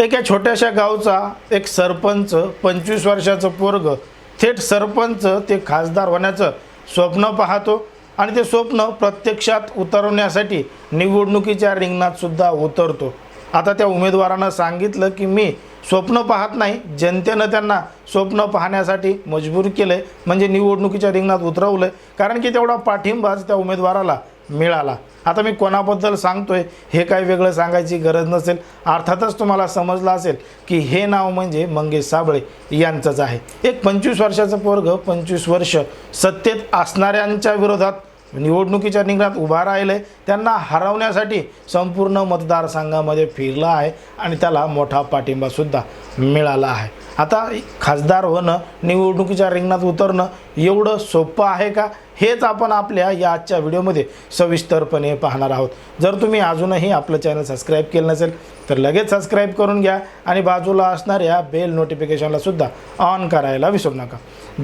एका छोट्याशा गावचा एक सरपंच पंचवीस वर्षाचं पोरग थेट सरपंच ते खासदार होण्याचं स्वप्न पाहतो. आणि ते स्वप्न प्रत्यक्षात उतरवण्यासाठी निवडणुकीच्या रिंगणात सुद्धा उतरतो. आता त्या उमेदवारानं सांगितलं की मी स्वप्न पाहत नाही. जनतेनं त्यांना स्वप्न पाहण्यासाठी मजबूर केलं आहे म्हणजे निवडणुकीच्या रिंगणात उतरवलं आहे कारण की तेवढा पाठिंबाच त्या उमेदवाराला मिळाला. आता मी कोणाबद्दल सांगतोय हे काही वेगळं सांगायची गरज नसेल. अर्थातच तुम्हाला समजलं असेल की हे नाव म्हणजे मंगेश साबळे यांचंच आहे. एक पंचवीस वर्षाचं पोरग पंचवीस वर्ष सत्तेत असणाऱ्यांच्या विरोधात निवडणुकीच्या रिंगणात उभा राहिलं. आहे त्यांना हरवण्यासाठी संपूर्ण मतदारसंघामध्ये फिरला आहे आणि त्याला मोठा पाठिंबासुद्धा मिळाला आहे. आता खासदार होणं निवडणुकीच्या रिंगणात उतरणं एवढं सोपं आहे का? हेच आपण आपल्या या आजच्या व्हिडिओमध्ये सविस्तरपणे पाहणार आहोत. जर तुम्ही अजूनही आपलं चॅनल सबस्क्राईब केलं नसेल तर लगेच सबस्क्राईब करून घ्या आणि बाजूला असणाऱ्या बेल नोटिफिकेशनला सुद्धा ऑन करायला विसरू नका.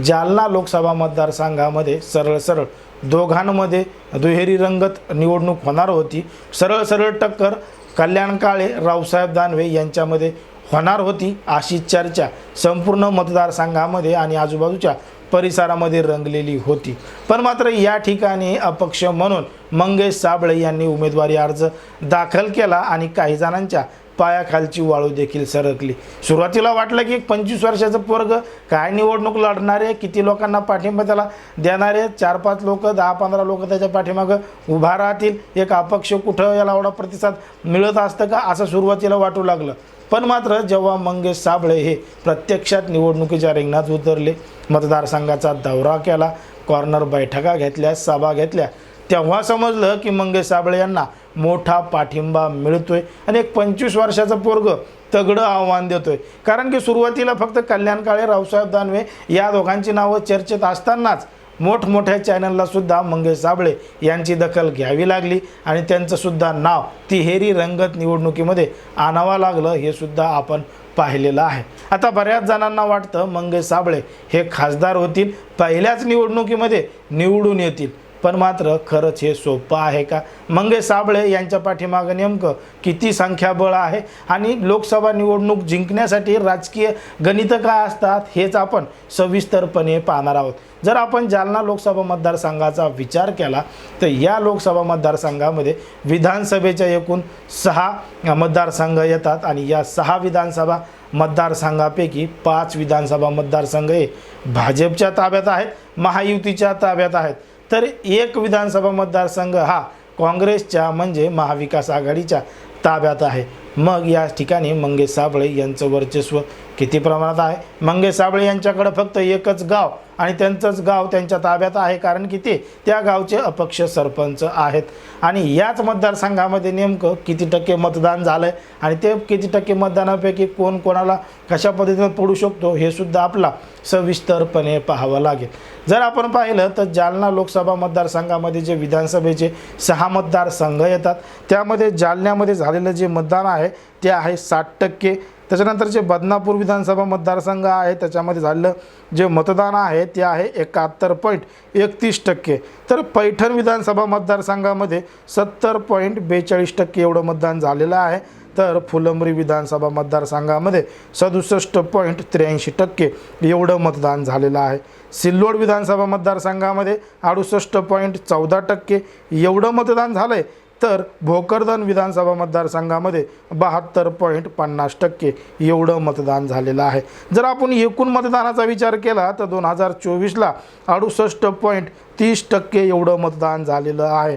जालना लोकसभा मतदारसंघामध्ये सरळ सरळ दोघांमध्ये दुहेरी रंगत निवडणूक होणार होती. सरळ सरळ टक्कर कल्याण काळे रावसाहेब दानवे यांच्यामध्ये होणार होती अशी चर्चा संपूर्ण मतदारसंघामध्ये आणि आजूबाजूच्या परिसरामध्ये रंगलेली होती. पण मात्र या ठिकाणी अपक्ष म्हणून मंगेश साबळे यांनी उमेदवारी अर्ज दाखल केला आणि काही जणांच्या पायाखालची वाळू देखील सरकली. सुरुवातीला वाटलं की एक पंचवीस वर्षाचं पोरग काय निवडणूक लढणार आहे किती लोकांना पाठिंबा त्याला देणार आहे चार पाच लोक दहा पंधरा लोक त्याच्या पाठीमागं उभा राहतील एक अपक्ष कुठं याला एवढा प्रतिसाद मिळत असतं का? असं सुरुवातीला वाटू लागलं. पण मात्र जेव्हा मंगेश साबळे हे प्रत्यक्षात निवडणुकीच्या रिंगणात उतरले मतदारसंघाचा दौरा केला कॉर्नर बैठका घेतल्या सभा घेतल्या तेव्हा समजलं की मंगेश साबळे यांना मोठा पाठिंबा मिळतोय आणि एक पंचवीस वर्षाचा पोरग तगडं आव्हान देतोय. कारण की सुरुवातीला फक्त कल्याण काळे रावसाहेब दानवे या दोघांची नावं चर्चेत असतानाच मोठमोठ्या चॅनलला सुद्धा मंगेश साबळे यांची दखल घ्यावी लागली आणि त्यांचंसुद्धा नाव तिहेरी रंगत निवडणुकीमध्ये आणावं लागलं हे सुद्धा आपण पाहिलेलं आहे. आता बऱ्याच जणांना वाटतं मंगेश साबळे हे खासदार होतील पहिल्याच निवडणुकीमध्ये निवडून येतील. पण मात्र खरंच हे सोपं आहे का? मंगेश साबळे यांच्या पाठीमागं नेमकं किती संख्याबळ आहे? आणि लोकसभा निवडणूक जिंकण्यासाठी राजकीय गणितं काय असतात हेच आपण सविस्तरपणे पाहणार आहोत. जर आपण जालना लोकसभा मतदारसंघाचा विचार केला तर या लोकसभा मतदारसंघामध्ये विधानसभेच्या एकूण सहा मतदारसंघ येतात आणि या सहा विधानसभा मतदारसंघापैकी पाच विधानसभा मतदारसंघ हे भाजपच्या ताब्यात आहेत महायुतीच्या ताब्यात आहेत. तर एक विधानसभा मतदारसंघ हा काँग्रेसच्या म्हणजे महाविकास आघाडीच्या ताब्यात आहे. मग या ठिकाणी मंगेश साबळे यांचं वर्चस्व किती प्रमाणात आहे? मंगेश साबळे यांच्याकडं फक्त एकच गाव आणि त्यांचंच गाव त्यांच्या ताब्यात आहे. कारण की ते त्या गावचे अपक्ष सरपंच आहेत. आणि याच मतदारसंघामध्ये नेमकं किती टक्के मतदान झालं आहे आणि ते किती टक्के मतदानापैकी कोण कोणाला कशा पद्धतीनं पडू शकतो हे सुद्धा आपला सविस्तरपणे पाहावं लागेल. जर आपण पाहिलं तर जालना लोकसभा मतदारसंघामध्ये जे विधानसभेचे सहा मतदारसंघ येतात त्यामध्ये जालन्यामध्ये झालेलं जे मतदान आहे ते आहे साठ टक्के. त्याच्यानंतर जे बदनापूर विधानसभा मतदारसंघ आहे त्याच्यामध्ये झालेलं जे मतदान आहे ते आहे एकाहत्तर पॉईंट एकतीस टक्के. तर पैठण विधानसभा मतदारसंघामध्ये सत्तर पॉईंट बेचाळीस टक्के एवढं मतदान झालेलं आहे. तर फुलंब्री विधानसभा मतदारसंघामध्ये सदुसष्ट पॉईंट त्र्याऐंशी टक्के एवढं मतदान झालेलं आहे. सिल्लोड विधानसभा मतदारसंघामध्ये अडुसष्ट पॉईंट चौदा टक्के एवढं मतदान झालं आहे तर भोकरदन विधानसभा मतदारसंघामध्ये बहात्तर पॉईंट पन्नास टक्के एवढं मतदान झालेलं आहे. जर आपण एकूण मतदानाचा विचार केला तर दोन हजार चोवीसला अडुसष्ट पॉईंट तीस टक्के एवढं मतदान झालेलं आहे.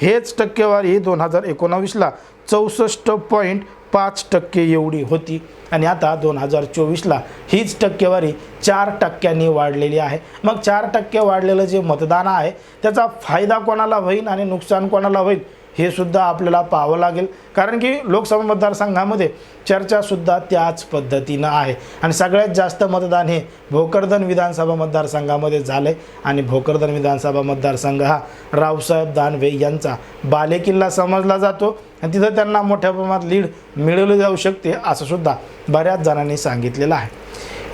हेच टक्केवारी दोन हजार एकोणावीसला चौसष्ट पॉईंट पाच टक्के एवढी होती. आणि आता दोन हजार चोवीसला हीच टक्केवारी चार टक्क्यांनी वाढलेली आहे. मग चार टक्के वाढलेलं जे मतदान आहे त्याचा फायदा कोणाला होईल आणि नुकसान कोणाला होईल? हे सुद्धा आपल्याला पाहावं लागेल. कारण की लोकसभा मतदारसंघामध्ये चर्चासुद्धा त्याच पद्धतीनं आहे. आणि सगळ्यात जास्त मतदान हे भोकरदन विधानसभा मतदारसंघामध्ये झालं आहे आणि भोकरदन विधानसभा मतदारसंघ हा रावसाहेब दानवे यांचा बालेकिल्ला समजला जातो. आणि तिथं त्यांना मोठ्या प्रमाणात लीड मिळवली जाऊ शकते असं सुद्धा बऱ्याच जणांनी सांगितलेलं आहे.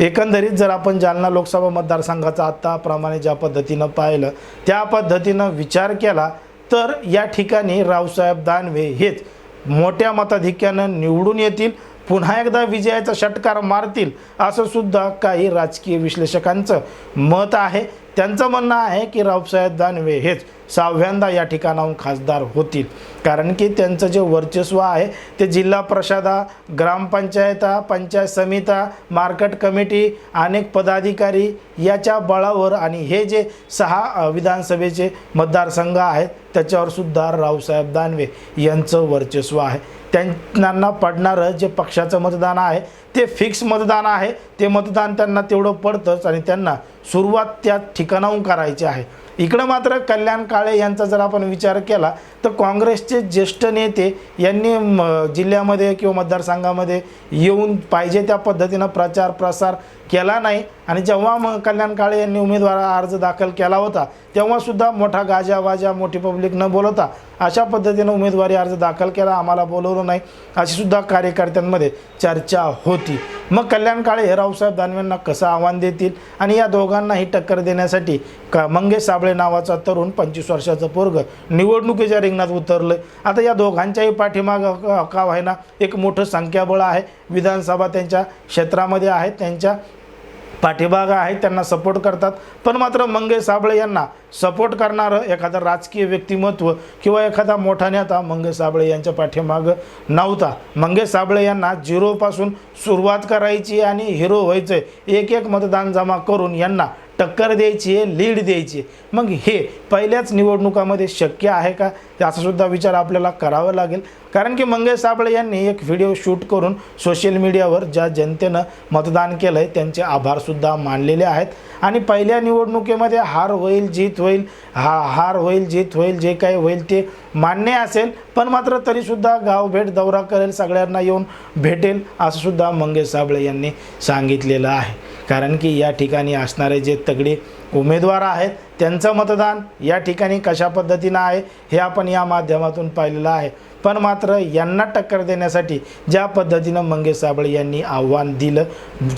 एकंदरीत जर आपण जालना लोकसभा मतदारसंघाचा आत्ताप्रमाणे ज्या पद्धतीनं पाहिलं त्या पद्धतीनं विचार केला तर या ठिकाणी रावसाहेब दानवे हेच मोठ्या मताधिक्यानं निवडून येतील. पुन्हा एकदा विजयाचा षटकार मारतील असं सुद्धा काही राजकीय विश्लेषकांचं मत आहे. त्यांचं म्हणणं आहे की रावसाहेब दानवे हेच सहाव्यांदा या ठिकाणाहून खासदार होतील. कारण की त्यांचं जे वर्चस्व आहे ते जिल्हा प्रशादा ग्रामपंचायता पंचायत समिता मार्केट कमिटी अनेक पदाधिकारी याच्या बळावर आणि हे जे सहा विधानसभेचे मतदारसंघ आहेत त्याच्यावर सुद्धा रावसाहेब दानवे यांचं वर्चस्व आहे. त्यांना पडणारं जे पक्षाचं मतदान आहे ते फिक्स मतदान आहे. ते मतदान त्यांना तेवढं पडतंच आणि त्यांना सुरुवात त्या ठिकाणाहून करायची आहे. इकडं मात्र कल्याण काळे यांचा जर आपण विचार केला तर काँग्रेसचे ज्येष्ठ नेते यांनी म, जिल्ह्यामध्ये किंवा मतदारसंघामध्ये येऊन पाहिजे त्या पद्धतीनं प्रचार प्रसार केला नाही. आणि जेव्हा मग कल्याण काळे यांनी उमेदवार अर्ज दाखल केला होता तेव्हासुद्धा मोठा गाजावाजा मोठी पब्लिक न बोलवता अशा पद्धतीनं उमेदवारी अर्ज दाखल केला. आम्हाला बोलवलं नाही. अशीसुद्धा कार्यकर्त्यांमध्ये चर्चा होती. मग कल्याण काळे हे रावसाहेब दानवेंना कसं आव्हान देतील? आणि या दोघांनाही टक्कर देण्यासाठी क मंगेश साबळे नावाचा तरुण पंचवीस वर्षाचं पोरग निवडणुकीच्या रिंगणात उतरलं आता या दोघांच्याही पाठीमाग का व्हायना एक मोठं संख्याबळ आहे. विधानसभा त्यांच्या क्षेत्रामध्ये आहे त्यांच्या पाठीभाग आहे त्यांना सपोर्ट करतात. पण मात्र मंगेश साबळे यांना सपोर्ट करणारं एखादं राजकीय व्यक्तिमत्व किंवा एखादा मोठा नेता मंगेश साबळे यांच्या पाठीमागं नव्हता. मंगेश साबळे यांना झिरोपासून सुरुवात करायची आणि हिरो व्हायचं एक एक मतदान जमा करून यांना टक्कर द्यायची आहे लीड द्यायची आहे. मग हे पहिल्याच निवडणुकामध्ये शक्य आहे का? याचासुद्धा विचार आपल्याला करावा लागेल. कारण की मंगेश साबळे यांनी एक व्हिडिओ शूट करून सोशल मीडियावर ज्या जनतेनं मतदान केलं आहे त्यांचे आभारसुद्धा मानलेले आहेत. आणि पहिल्या निवडणुकीमध्ये हार होईल जीत होईल हा हार होईल जीत होईल जे काही होईल ते मान्य असेल. पण मात्र तरीसुद्धा गावभेट दौरा करेल सगळ्यांना येऊन भेटेल असंसुद्धा मंगेश साबळे यांनी सांगितलेलं आहे. कारण की या ठिकाणी असणारे जे तगडे उमेदवार आहेत त्यांचं मतदान या ठिकाणी कशा पद्धतीनं आहे हे आपण या माध्यमातून पाहिलेलं आहे. पण मात्र यांना टक्कर देण्यासाठी ज्या पद्धतीनं मंगेश साबळे यांनी आव्हान दिलं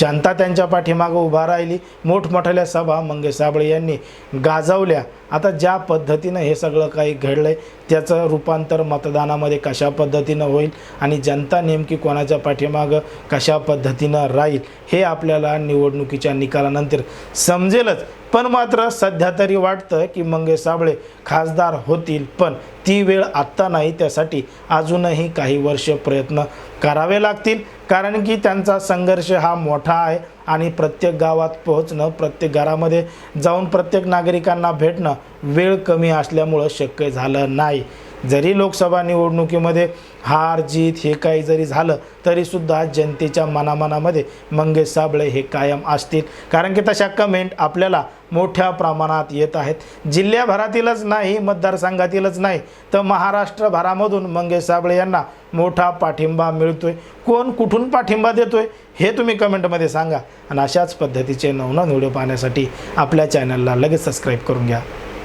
जनता त्यांच्या पाठीमागं उभा राहिली मोठमोठ्या सभा मंगेश साबळे यांनी गाजवल्या. आता ज्या पद्धतीनं हे सगळं काही घडलं आहे त्याचं रूपांतर मतदानामध्ये कशा पद्धतीनं होईल आणि जनता नेमकी कोणाच्या पाठीमागं कशा पद्धतीनं राहील हे आपल्याला निवडणुकीच्या निकालानंतर समजेलच. पण मात्र सध्या तरी वाटतं की मंगेश साबळे खासदार होतील पण ती वेळ आत्ता नाही. त्यासाठी अजूनही काही वर्ष प्रयत्न करावे लागतील कारण की त्यांचा संघर्ष हा मोठा आहे आणि प्रत्येक गावात पोहोचणं प्रत्येक घरामध्ये जाऊन प्रत्येक नागरिकांना भेटणं वेळ कमी असल्यामुळं शक्य झालं नाही. जरी लोकसभा निवडणुकीमध्ये हार जीत हे काही जरी झालं तरीसुद्धा जनतेच्या मनामनामध्ये मंगेश साबळे हे कायम असतील. कारण की तशा कमेंट आपल्याला मोठ्या प्रमाणात येत आहेत. जिल्ह्याभरातीलच नाही मतदारसंघातीलच नाही तर महाराष्ट्रभरामधून मंगेश साबळे यांना मोठा पाठिंबा मिळतोय. कोण कुठून पाठिंबा देतोय हे तुम्ही कमेंटमध्ये सांगा. आणि अशाच पद्धतीचे नवनवीन व्हिडिओ पाहण्यासाठी आपल्या चॅनलला लगेच सबस्क्राईब करून घ्या.